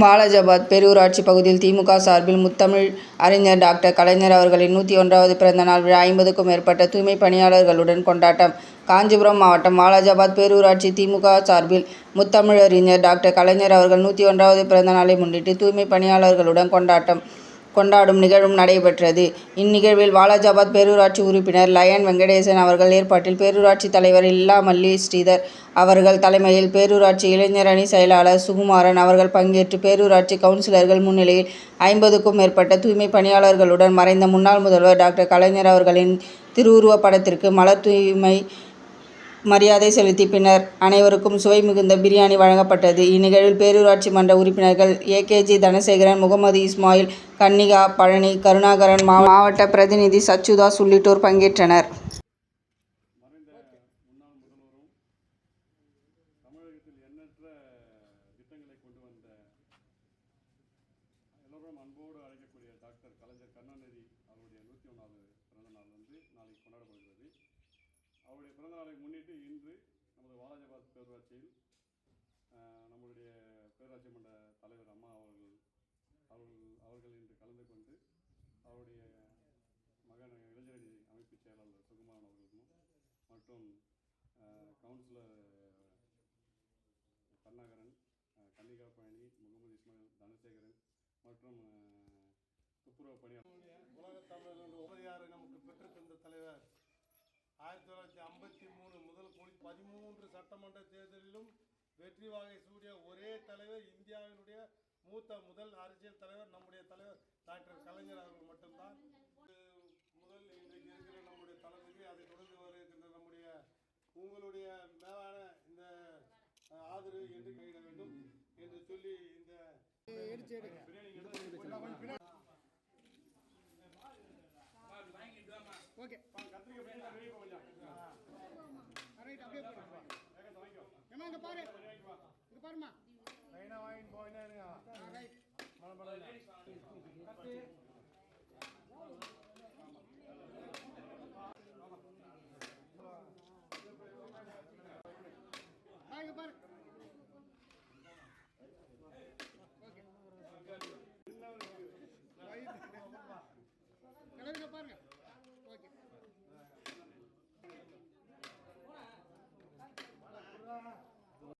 வாலாஜாபாத் பேரூராட்சி பகுதியில் திமுக சார்பில் முத்தமிழ் அறிஞர் டாக்டர் கலைஞர் அவர்களின் நூற்றி ஒன்றாவது பிறந்தநாள் விழா ஐம்பதுக்கும் மேற்பட்ட தூய்மை பணியாளர்களுடன் கொண்டாட்டம். காஞ்சிபுரம் மாவட்டம் வாலாஜாபாத் பேரூராட்சி திமுக சார்பில் முத்தமிழறிஞர் டாக்டர் கலைஞர் அவர்கள் நூற்றி ஒன்றாவது பிறந்த நாளை முன்னிட்டு தூய்மை பணியாளர்களுடன் கொண்டாட்டம். கொண்டாடும் நிகழ்வும் நடைபெற்றது. இந்நிகழ்வில் வாலாஜாபாத் பேரூராட்சி உறுப்பினர் லயன் வெங்கடேசன் அவர்கள் ஏற்பாட்டில் பேரூராட்சி தலைவர் இல்லா மல்லி ஸ்ரீதர் அவர்கள் தலைமையில் பேரூராட்சி இளைஞரணி செயலாளர் சுகுமாரன் அவர்கள் பங்கேற்று பேரூராட்சி கவுன்சிலர்கள் முன்னிலையில் ஐம்பதுக்கும் மேற்பட்ட தூய்மை பணியாளர்களுடன் மறைந்த முன்னாள் முதல்வர் டாக்டர் கலைஞர் அவர்களின் திருவுருவ படத்திற்கு மலர் தூய்மை மரியாதை செலுத்தி பின்னர் அனைவருக்கும் சுவை மிகுந்த பிரியாணி வழங்கப்பட்டது. இந்நிகழ்வில் பேரூராட்சி மன்ற உறுப்பினர்கள் ஏகேஜி தனசேகரன் முகமது இஸ்மாயில் கன்னிகா பழனி கருணாகரன் மா- மாவட்ட பிரதிநிதி சச்சுதாஸ் உள்ளிட்டோர் பங்கேற்றனர். அன்போடு அழைக்கக்கூடிய டாக்டர் கலைஞர் கருணாநிதி அவருடைய நூற்றி ஒன்றாவது பிறந்த நாள் வந்து நாளைக்கு கொண்டாடப்படுகிறது அவருடைய பிறந்தநாளை முன்னிட்டு இன்று நமது வாலாஜாபாத் பேரூராட்சியில் நம்மளுடைய பேராட்சி மன்ற தலைவர் அம்மா அவர்கள் அவர்கள் அவர்கள் இன்று கலந்து கொண்டு அவருடைய மகன் இளைஞரணி அமைப்பு செயலாளர் சுகுமாரன் அவர்களுக்கும் மற்றும் கவுன்சிலர் கருணாகரன் கன்னிகா பழனி முகமது இஸ்மாயில் தனசேகரன் மற்றும் துப்புரவு பணியாளர். உலகத் தமிழர்கள் உபதியாரை பதிமூன்று சட்டமன்ற தேர்தலிலும் வெற்றி வாகை சூடிய ஒரே தலைவர் இந்தியாவினுடைய மூத்த முதல் அரசியல் தலைவர் நம்முடைய தலைவர் டாக்டர் கலைஞர் அவர்கள் மட்டும்தான். முதல் இன்றைக்கு இருக்கிற நம்முடைய தளபதி அதை தொடர்ந்து வர இருக்கின்ற நம்முடைய உங்களுடைய மேலான இந்த ஆதரவு என்று கையிட வேண்டும் என்று சொல்லி இந்த ஓகே. ஓரமா பையனா வாங்கிட்டு போயினே இருங்க மனப்படம்